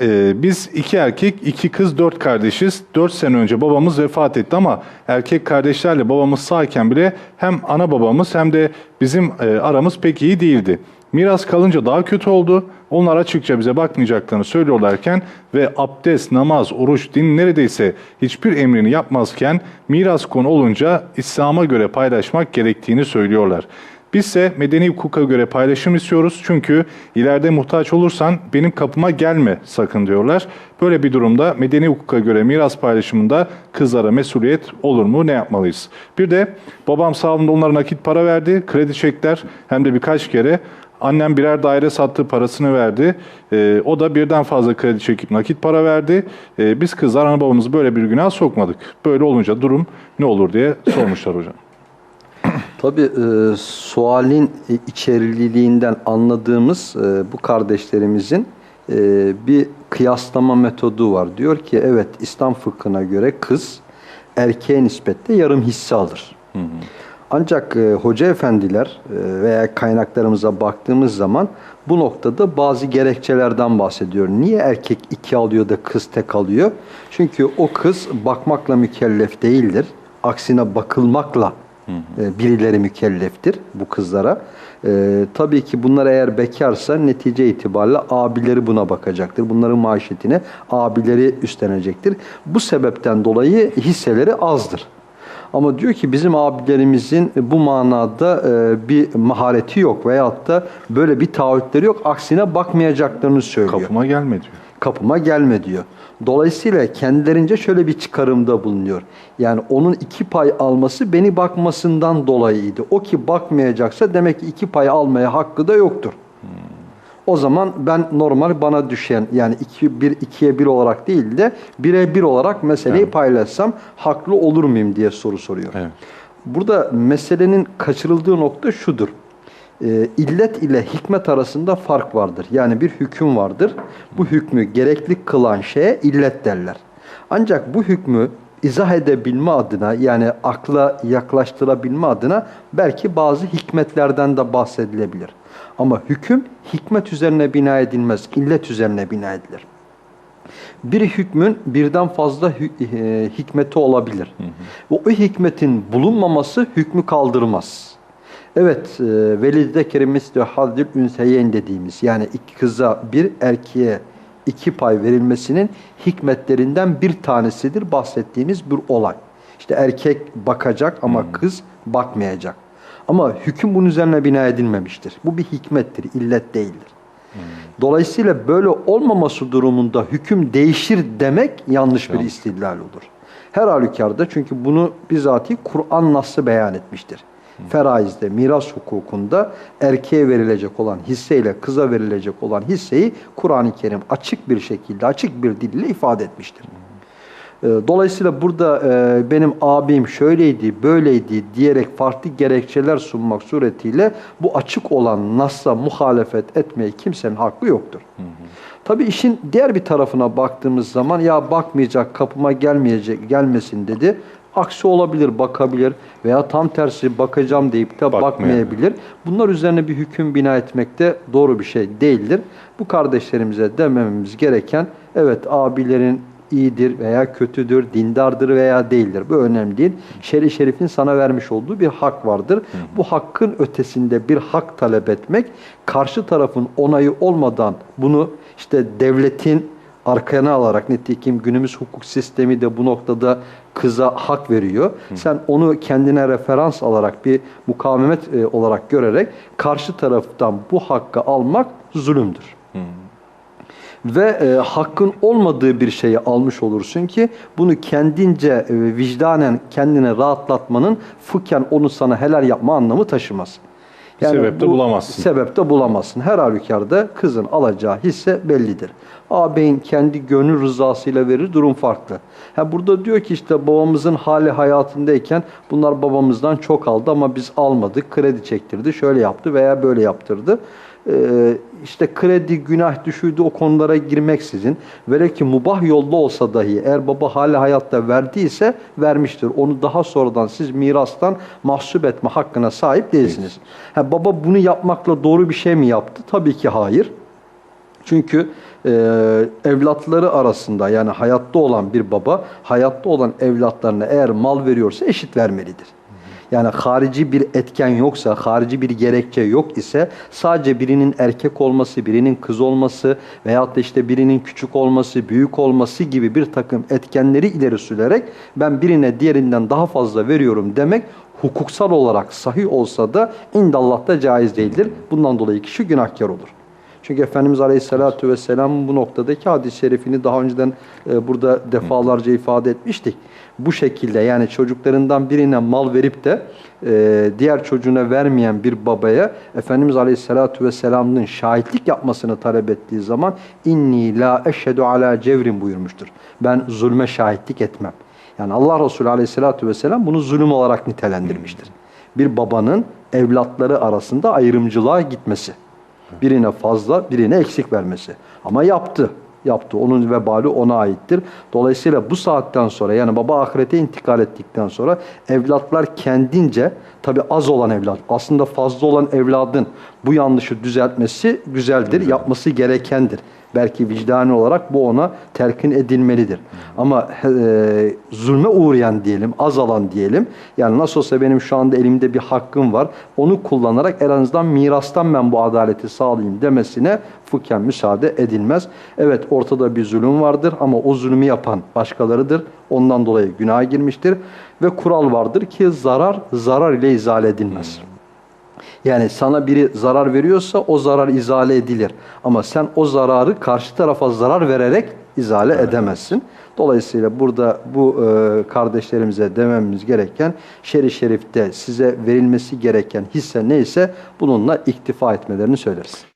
Ee, biz iki erkek, iki kız, dört kardeşiz. Dört sene önce babamız vefat etti ama erkek kardeşlerle babamız sağken bile hem ana babamız hem de bizim e, aramız pek iyi değildi. Miras kalınca daha kötü oldu. Onlar açıkça bize bakmayacaklarını söylüyorlarken ve abdest, namaz, oruç, din neredeyse hiçbir emrini yapmazken miras konu olunca İslam'a göre paylaşmak gerektiğini söylüyorlar. Bizse medeni hukuka göre paylaşım istiyoruz çünkü ileride muhtaç olursan benim kapıma gelme sakın diyorlar. Böyle bir durumda medeni hukuka göre miras paylaşımında kızlara mesuliyet olur mu ne yapmalıyız? Bir de babam sağlığında onlara nakit para verdi, kredi çekler hem de birkaç kere. Annem birer daire sattığı parasını verdi. Ee, o da birden fazla kredi çekip nakit para verdi. Ee, biz kızlar ana babamızı böyle bir günah sokmadık. Böyle olunca durum ne olur diye sormuşlar hocam. Tabii e, sualin içeriliğinden anladığımız e, bu kardeşlerimizin e, bir kıyaslama metodu var. Diyor ki evet İslam fıkhına göre kız erkeğe nispetle yarım hisse alır. Ancak e, hoca efendiler e, veya kaynaklarımıza baktığımız zaman bu noktada bazı gerekçelerden bahsediyor. Niye erkek iki alıyor da kız tek alıyor? Çünkü o kız bakmakla mükellef değildir. Aksine bakılmakla e, birileri mükelleftir bu kızlara. E, tabii ki bunlar eğer bekarsa netice itibariyle abileri buna bakacaktır. Bunların maaşetine abileri üstlenecektir. Bu sebepten dolayı hisseleri azdır. Ama diyor ki bizim abilerimizin bu manada e, bir mahareti yok veyahut da böyle bir taahhütleri yok. Aksine bakmayacaklarını söylüyor Kapıma gelme diyor. kapıma gelme diyor. Dolayısıyla kendilerince şöyle bir çıkarımda bulunuyor. Yani onun iki pay alması beni bakmasından dolayıydı. O ki bakmayacaksa demek ki iki pay almaya hakkı da yoktur. O zaman ben normal bana düşen yani iki, bir, ikiye bir olarak değil de bire bir olarak meseleyi Evet. paylaşsam haklı olur muyum diye soru soruyor. Evet. Burada meselenin kaçırıldığı nokta şudur. Ee, illet ile hikmet arasında fark vardır. Yani bir hüküm vardır. Bu hükmü gerekli kılan şeye illet derler. Ancak bu hükmü izah edebilme adına yani akla yaklaştırabilme adına belki bazı hikmetlerden de bahsedilebilir. Ama hüküm hikmet üzerine bina edilmez, illet üzerine bina edilir. Bir hükmün birden fazla e, hikmeti olabilir. Ve o hikmetin bulunmaması hükmü kaldırmaz. Evet, e, velide kerimesi haddül ünseyen dediğimiz yani iki kıza bir erkeğe iki pay verilmesinin hikmetlerinden bir tanesidir bahsettiğimiz bir olay. İşte erkek bakacak ama kız bakmayacak. Ama hüküm bunun üzerine bina edilmemiştir. Bu bir hikmettir, illet değildir. Dolayısıyla böyle olmaması durumunda hüküm değişir demek yanlış bir istidlal olur. Her halükarda çünkü bunu bizatihi Kur'an nasıl beyan etmiştir. Feraizde, miras hukukunda erkeğe verilecek olan hisseyle kıza verilecek olan hisseyi Kur'an-ı Kerim açık bir şekilde, açık bir dille ifade etmiştir. Ee, Dolayısıyla burada e, benim abim şöyleydi, böyleydi diyerek farklı gerekçeler sunmak suretiyle bu açık olan Nas'a muhalefet etmeye kimsenin hakkı yoktur. Tabii işin diğer bir tarafına baktığımız zaman ya bakmayacak, kapıma gelmeyecek, gelmesin dedi. Aksi olabilir, bakabilir veya tam tersi bakacağım deyip de Bakmayabilir. bakmayabilir. Bunlar üzerine bir hüküm bina etmek de doğru bir şey değildir. Bu kardeşlerimize demememiz gereken evet abilerin iyidir veya kötüdür, dindardır veya değildir. Bu önemli değil. Şer'i şerifin sana vermiş olduğu bir hak vardır. Bu hakkın ötesinde bir hak talep etmek, karşı tarafın onayı olmadan bunu işte devletin arkana alarak nitekim günümüz hukuk sistemi de bu noktada kıza hak veriyor. Sen onu kendine referans alarak bir mukavemet e, olarak görerek karşı taraftan bu hakkı almak zulümdür ve e, hakkın olmadığı bir şeyi almış olursun ki bunu kendince e, vicdanen kendine rahatlatmanın fıkhen onu sana helal yapma anlamı taşımaz. Bir sebep de bulamazsın. Sebep de bulamazsın. Her halükarda kızın alacağı hisse bellidir. Ağabeyin kendi gönül rızasıyla verir durum farklı. Ha burada diyor ki işte babamızın hali hayatındayken bunlar babamızdan çok aldı ama biz almadık. Kredi çektirdi, şöyle yaptı veya böyle yaptırdı. Ee, işte kredi, günah düşürdü o konulara girmeksizin velev ki mubah yolda olsa dahi eğer baba hali hayatta verdiyse vermiştir. Onu daha sonradan siz mirastan mahsup etme hakkına sahip değilsiniz. Ha, baba bunu yapmakla doğru bir şey mi yaptı? Tabii ki hayır. Çünkü e, evlatları arasında yani hayatta olan bir baba hayatta olan evlatlarına eğer mal veriyorsa eşit vermelidir. Yani harici bir etken yoksa, harici bir gerekçe yok ise sadece birinin erkek olması, birinin kız olması veyahut da işte birinin küçük olması, büyük olması gibi bir takım etkenleri ileri sürerek ben birine diğerinden daha fazla veriyorum demek hukuksal olarak sahih olsa da indallah'ta caiz değildir. Bundan dolayı kişi günahkar olur. Çünkü Efendimiz Aleyhisselatü Vesselam bu noktadaki hadis-i şerifini daha önceden e, burada defalarca ifade etmiştik. Bu şekilde yani çocuklarından birine mal verip de e, diğer çocuğuna vermeyen bir babaya Efendimiz Aleyhisselatü Vesselam'ın şahitlik yapmasını talep ettiği zaman inni la eşhedü ala cevrin buyurmuştur. Ben zulme şahitlik etmem. Yani Allah Resulü Aleyhisselatü Vesselam bunu zulüm olarak nitelendirmiştir. Bir babanın evlatları arasında ayrımcılığa gitmesi. Birine fazla, birine eksik vermesi. Ama yaptı. Yaptı. Onun vebali ona aittir. Dolayısıyla bu saatten sonra yani baba ahirete intikal ettikten sonra evlatlar kendince tabi az olan evlat aslında fazla olan evladın bu yanlışı düzeltmesi güzeldir. Yapması gerekendir. Belki vicdani olarak bu ona telkin edilmelidir. Ama e, zulme uğrayan diyelim, azalan diyelim. Yani nasıl olsa benim şu anda elimde bir hakkım var. Onu kullanarak en azından mirastan ben bu adaleti sağlayayım demesine fıkhen müsaade edilmez. Evet ortada bir zulüm vardır ama o zulmü yapan başkalarıdır. Ondan dolayı günaha girmiştir. Ve kural vardır ki zarar zarar ile izale edilmez. Yani sana biri zarar veriyorsa o zarar izale edilir. Ama sen o zararı karşı tarafa zarar vererek izale edemezsin. Dolayısıyla burada bu e, kardeşlerimize dememiz gereken şer-i şerifte size verilmesi gereken hisse neyse bununla iktifa etmelerini söyleriz.